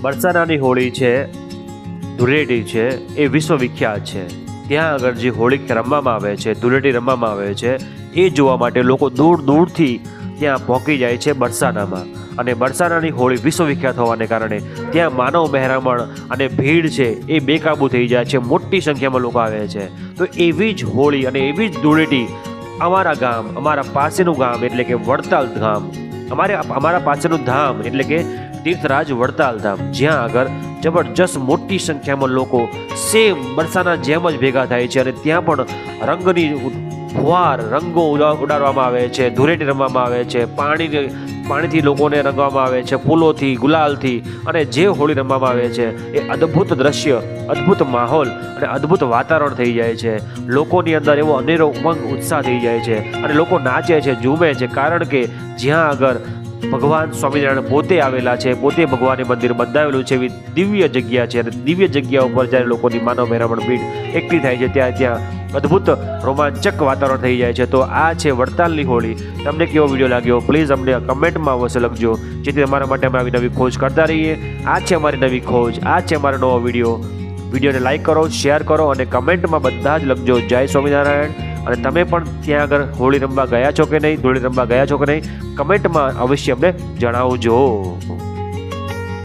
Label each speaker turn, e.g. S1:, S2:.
S1: બરસાનાની હોળી છે, ધૂળેટી છે, એ વિશ્વવિખ્યાત છે. ત્યાં આગળ જે હોળી રમવામાં આવે છે, ધૂળેટી રમવામાં આવે છે, એ જોવા માટે લોકો દૂર દૂરથી ત્યાં પહોંચી જાય છે બરસાનામાં. અને બરસાનાની હોળી વિશ્વવિખ્યાત હોવાને કારણે ત્યાં માનવ મહેરામણ અને ભીડ છે એ બેકાબુ થઈ જાય છે, મોટી સંખ્યામાં લોકો આવે છે. તો એવી જ હોળી અને એવી જ ધૂળેટી અમારા ગામ, અમારા પાસેનું ગામ એટલે કે વડતાલ ધામ. અમારે, અમારા પાસેનું ધામ એટલે કે તીર્થરાજ વડતાલ ધામ જ્યાં આગળ જબરજસ્ત મોટી સંખ્યામાં લોકો સેમ બરસાના જેમ જ ભેગા થાય છે અને ત્યાં પણ રંગની ફુવાર, રંગો ઉડા- ઉડાડવામાં આવે છે, ધૂળેટી રમવામાં આવે છે પાણી પાણીથી લોકોને રંગવામાં આવે છે, ફૂલોથી, ગુલાલથી અને જે હોળી રમવામાં આવે છે, એ અદ્ભુત દ્રશ્ય, અદ્ભુત માહોલ અને અદ્ભુત વાતાવરણ થઈ જાય છે. લોકોની અંદર એવો અનેરો ઉમંગ, ઉત્સાહ થઈ જાય છે અને લોકો નાચે છે, ઝૂમે છે, કારણ કે જ્યાં આગળ ભગવાન સ્વામિનારાયણ પોતે આવેલા છે, પોતે ભગવાને મંદિર બંધાવેલું છે, એવી દિવ્ય જગ્યા છે અને દિવ્ય જગ્યા ઉપર જ્યારે લોકોની માનવ મહેરામણ ભીડ એકઠી થાય છે ત્યાં ત્યાં અદ્ભુત રોમાંચક વાતાવરણ થઈ જાય છે. તો આ છે વડતાલની હોળી. તમને કેવો વીડિયો લાગ્યો? પ્લીઝ અમને કમેન્ટમાં અવશ્ય લખજો. જેથી અમારા માટે અમે આવી નવી ખોજ કરતા રહીએ. આ છે અમારી નવી ખોજ. આ છે અમારો નવો વીડિયો. વિડીયોને લાઈક કરો, શેર કરો અને કમેન્ટમાં બધા જ લખજો જય સ્વામિનારાયણ. અને તમે પણ ત્યાં આગળ હોળી રમવા ગયા છો કે નહીં ધૂળી રમવા ગયા છો કે નહીં, કમેન્ટમાં અવશ્ય અમને જણાવજો.